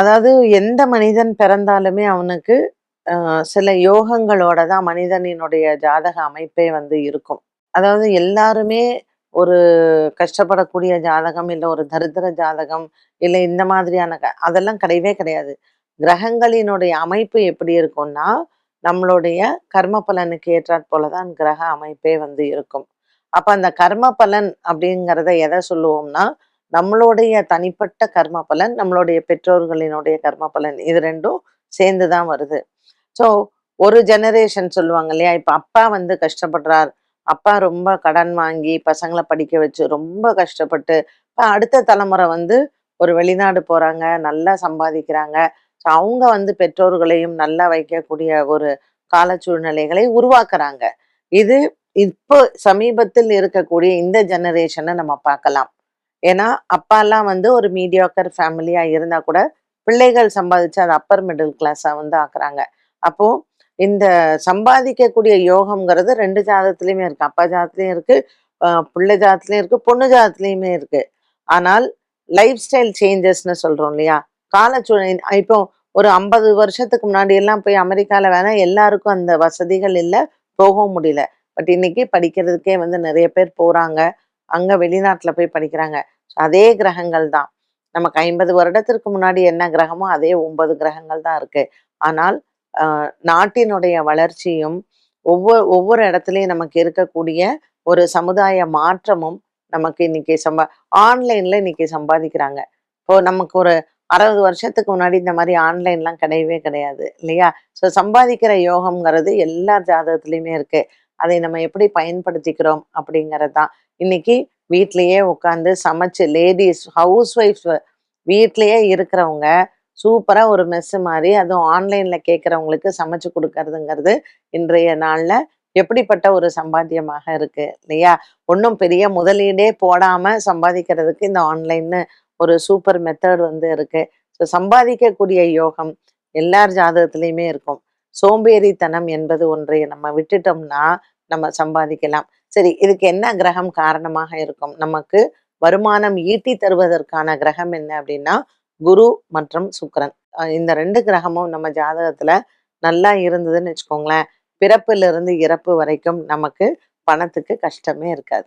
அதாவது எந்த மனிதன் பிறந்தாலுமே அவனுக்கு சில யோகங்களோட தான் மனிதனினுடைய ஜாதக அமைப்பே வந்து இருக்கும். அதாவது எல்லாருமே ஒரு கஷ்டப்படக்கூடிய ஜாதகம் இல்லை ஒரு தரித்திர ஜாதகம் இல்லை இந்த மாதிரியான க- அதெல்லாம் கிடையவே கிடையாது. கிரகங்களினுடைய அமைப்பு எப்படி இருக்கும்னா நம்மளுடைய கர்ம பலனுக்கு ஏற்றாற் போலதான் கிரக அமைப்பே வந்து இருக்கும். அப்ப அந்த கர்ம பலன் அப்படிங்கிறத எதை சொல்லுவோம்னா நம்மளுடைய தனிப்பட்ட கர்ம பலன் நம்மளுடைய பெற்றோர்களினுடைய கர்ம பலன் இது ரெண்டும் சேர்ந்து தான் வருது. ஸோ ஒரு ஜெனரேஷன் சொல்லுவாங்க இல்லையா? இப்ப அப்பா வந்து கஷ்டப்படுறார். அப்பா ரொம்ப கடன் வாங்கி பசங்களை படிக்க வச்சு ரொம்ப கஷ்டப்பட்டு இப்போ அடுத்த தலைமுறை வந்து ஒரு வெளிநாடு போறாங்க நல்லா சம்பாதிக்கிறாங்க. ஸோ அவங்க வந்து பெற்றோர்களையும் நல்லா வைக்கக்கூடிய ஒரு கால சூழ்நிலைகளை உருவாக்குறாங்க. இது இப்போ சமீபத்தில் இருக்கக்கூடிய இந்த ஜெனரேஷனை நம்ம பார்க்கலாம். ஏன்னா அப்பாலாம் வந்து ஒரு மீடியாக்கர் ஃபேமிலியா இருந்தா கூட பிள்ளைகள் சம்பாதிச்சு அது அப்பர் மிடில் கிளாஸா வந்து ஆக்குறாங்க. அப்போ இந்த சம்பாதிக்கக்கூடிய யோகம்ங்கிறது ரெண்டு ஜாதகத்துலயுமே இருக்கு. அப்பா ஜாதத்துலயும் இருக்கு பிள்ளை ஜாதத்துலயும் இருக்கு பொண்ணு ஜாதத்துலயுமே இருக்கு. ஆனால் லைஃப் ஸ்டைல் சேஞ்சஸ்னு சொல்றோம் இல்லையா? காலச்சூழல் இப்போ ஒரு ஐம்பது வருஷத்துக்கு முன்னாடி எல்லாம் போய் அமெரிக்கால வேணா எல்லாருக்கும் அந்த வசதிகள் இல்லை போகவும் முடியல. பட் இன்னைக்கு படிக்கிறதுக்கே வந்து நிறைய பேர் போறாங்க. அங்க வெளிநாட்டுல போய் படிக்கிறாங்க. அதே கிரகங்கள் தான். நமக்கு ஐம்பது வருடத்திற்கு முன்னாடி என்ன கிரகமோ அதே ஒன்பது கிரகங்கள் தான் இருக்கு. ஆனால் நாட்டினுடைய வளர்ச்சியும் ஒவ்வொரு ஒவ்வொரு இடத்துலயும் நமக்கு இருக்கக்கூடிய ஒரு சமுதாய மாற்றமும் நமக்கு இன்னைக்கு சம்பா ஆன்லைன்ல இன்னைக்கு சம்பாதிக்கிறாங்க. இப்போ நமக்கு ஒரு அறுபது வருஷத்துக்கு முன்னாடி இந்த மாதிரி ஆன்லைன்லாம் கிடையவே கிடையாது இல்லையா? ஸோ சம்பாதிக்கிற யோகம்ங்கிறது எல்லா ஜாதகத்துலேயுமே இருக்கு. அதை நம்ம எப்படி பயன்படுத்திக்கிறோம் அப்படிங்கிறது தான் இன்னைக்கு வீட்லயே உட்காந்து சமைச்சு லேடிஸ் ஹவுஸ் ஒய்ஃப் வீட்லயே இருக்கிறவங்க சூப்பராக ஒரு மெஸ்ஸு மாதிரி அதுவும் ஆன்லைனில் கேட்குறவங்களுக்கு சமைச்சு கொடுக்கறதுங்கிறது இன்றைய நாளில் எப்படிப்பட்ட ஒரு சம்பாத்தியமாக இருக்கு இல்லையா? ஒன்றும் பெரிய முதலீடே போடாமல் சம்பாதிக்கிறதுக்கு இந்த ஆன்லைன்னு ஒரு சூப்பர் மெத்தட் வந்து இருக்கு. ஸோ சம்பாதிக்கக்கூடிய யோகம் எல்லார் ஜாதகத்துலேயுமே இருக்கும். சோம்பேறித்தனம் என்பது ஒன்றை நம்ம விட்டுட்டோம்னா நம்ம சம்பாதிக்கலாம். சரி இதுக்கு என்ன கிரகம் காரணமாக இருக்கும்? நமக்கு வருமானம் ஈட்டி தருவதற்கான கிரகம் என்ன அப்படின்னா குரு மற்றும் சுக்கரன். இந்த ரெண்டு கிரகமும் நம்ம ஜாதகத்துல நல்லா இருந்ததுன்னு வச்சுக்கோங்களேன். பிறப்பிலிருந்து இறப்பு வரைக்கும் நமக்கு பணத்துக்கு கஷ்டமே இருக்காது.